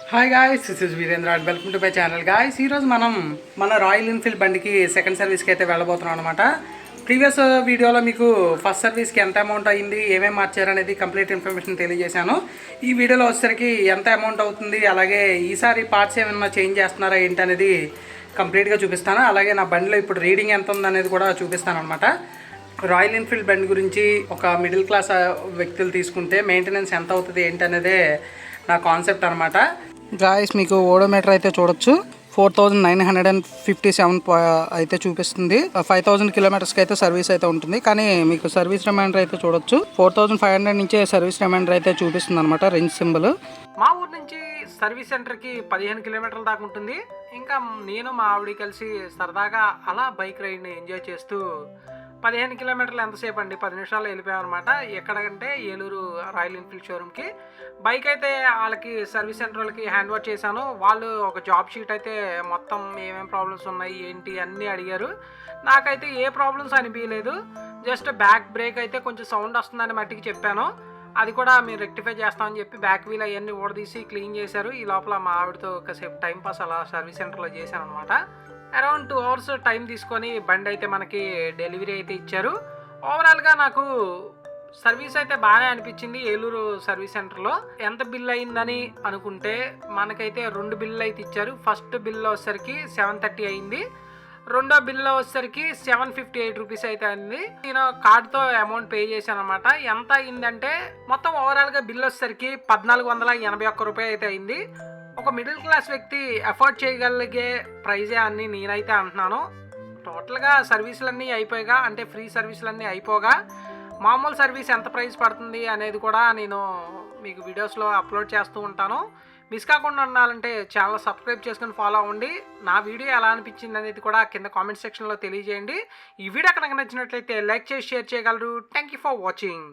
Hi guys this is Virendra and welcome to my channel guys ఈరోజు మనం మన royal Enfield బండికి second సర్వీస్కి అయితే వెళ్ళబోతున్నాం అనమాట ప్రీవియస్ వీడియోలో మీకు ఫస్ట్ సర్వీస్కి ఎంత అమౌంట్ అయింది ఏమేమి మార్చారు అనేది కంప్లీట్ ఇన్ఫర్మేషన్ తెలియజేశాను. ఈ వీడియోలో వచ్చేసరికి ఎంత అమౌంట్ అవుతుంది అలాగే ఈసారి పార్ట్స్ ఏమైనా చేంజ్ చేస్తున్నారా ఏంటి అనేది కంప్లీట్గా చూపిస్తాను. అలాగే నా బండిలో ఇప్పుడు రీడింగ్ ఎంత ఉందనేది కూడా చూపిస్తాను అనమాట రాయల్ ఎన్ఫీల్డ్ బండి గురించి ఒక మిడిల్ క్లాస్ వ్యక్తులు తీసుకుంటే మెయింటెనెన్స్ ఎంత అవుతుంది ఏంటనేదే నా కాన్సెప్ట్ అనమాట గాయస్ మీకు ఓడోమీటర్ అయితే చూడొచ్చు. Four thousand nine hundred and fifty seven అయితే చూపిస్తుంది. ఫైవ్ థౌసండ్ కిలోమీటర్స్కి అయితే సర్వీస్ అయితే ఉంటుంది. కానీ మీకు సర్వీస్ రిమైండర్ అయితే చూడొచ్చు. ఫోర్ థౌసండ్ ఫైవ్ హండ్రెడ్ నుంచే సర్వీస్ రిమైండర్ అయితే చూపిస్తుంది అనమాట రేంజ్ సింబల్. మా ఊరు నుంచి సర్వీస్ సెంటర్కి పదిహేను కిలోమీటర్ల దాకా ఉంటుంది. ఇంకా నేను మా ఆవిడ కలిసి సరదాగా అలా బైక్ రైడ్ని ఎంజాయ్ చేస్తూ పదిహేను కిలోమీటర్లు ఎంతసేపు అండి? పది నిమిషాల్లో వెళ్ళిపోయామన్నమాట. ఎక్కడంటే ఏలూరు రాయల్ ఎన్ఫీల్డ్ షోరూమ్కి. బైక్ అయితే వాళ్ళకి సర్వీస్ సెంటర్ వాళ్ళకి హ్యాండ్ ఓవర్ చేశాను. వాళ్ళు ఒక జాబ్ షీట్ అయితే మొత్తం ఏమేమి ప్రాబ్లమ్స్ ఉన్నాయి ఏంటి అన్నీ అడిగారు. నాకైతే ఏ ప్రాబ్లమ్స్ అనిపించలేదు జస్ట్ బ్యాక్ బ్రేక్ అయితే కొంచెం సౌండ్ వస్తుందని మట్టికి చెప్పాను. అది కూడా మేము రెక్టిఫై చేస్తామని చెప్పి బ్యాక్ వీల్ అవన్నీ ఊడదీసి క్లీన్ చేశారు. ఈ లోపల మా ఆవిడతో ఒకసేపు టైం పాస్ అలా సర్వీస్ సెంటర్లో చేశాను అనమాట అరౌండ్ టూ అవర్స్ టైం తీసుకొని బండి అయితే మనకి డెలివరీ అయితే ఇచ్చారు. ఓవరాల్గా నాకు సర్వీస్ అయితే బాగానే అనిపించింది ఏలూరు సర్వీస్ సెంటర్లో. ఎంత బిల్ అయిందని అనుకుంటే మనకైతే రెండు బిల్లు అయితే ఇచ్చారు. ఫస్ట్ బిల్ వచ్చేసరికి సెవెన్ థర్టీ అయింది. రెండో బిల్ వచ్చేసరికి సెవెన్ ఫిఫ్టీ ఎయిట్ రూపీస్ అయితే అయింది. నేను కార్డ్తో అమౌంట్ పే చేశాను అనమాట ఎంత అయిందంటే మొత్తం ఓవరాల్గా బిల్ వచ్చేసరికి పద్నాలుగు వందల ఎనభై ఒక్క రూపాయి అయితే అయింది. ఒక మిడిల్ క్లాస్ వ్యక్తి అఫోర్డ్ చేయగలిగే ప్రైజే అని నేనైతే అంటున్నాను. టోటల్గా సర్వీసులన్నీ అయిపోయాగా అంటే ఫ్రీ సర్వీసులన్నీ అయిపోగా మామూలు సర్వీస్ ఎంత ప్రైస్ పడుతుంది అనేది కూడా నేను మీకు వీడియోస్లో అప్లోడ్ చేస్తూ ఉంటాను. మిస్ కాకుండా ఉండాలంటే ఛానల్ సబ్స్క్రైబ్ చేసుకుని ఫాలో అవ్వండి. నా వీడియో ఎలా అనిపించింది అనేది కూడా కింద కామెంట్ సెక్షన్లో తెలియజేయండి. ఈ వీడియో కనుక నచ్చినట్లయితే లైక్ చేసి షేర్ చేయగలరు. Thank you for watching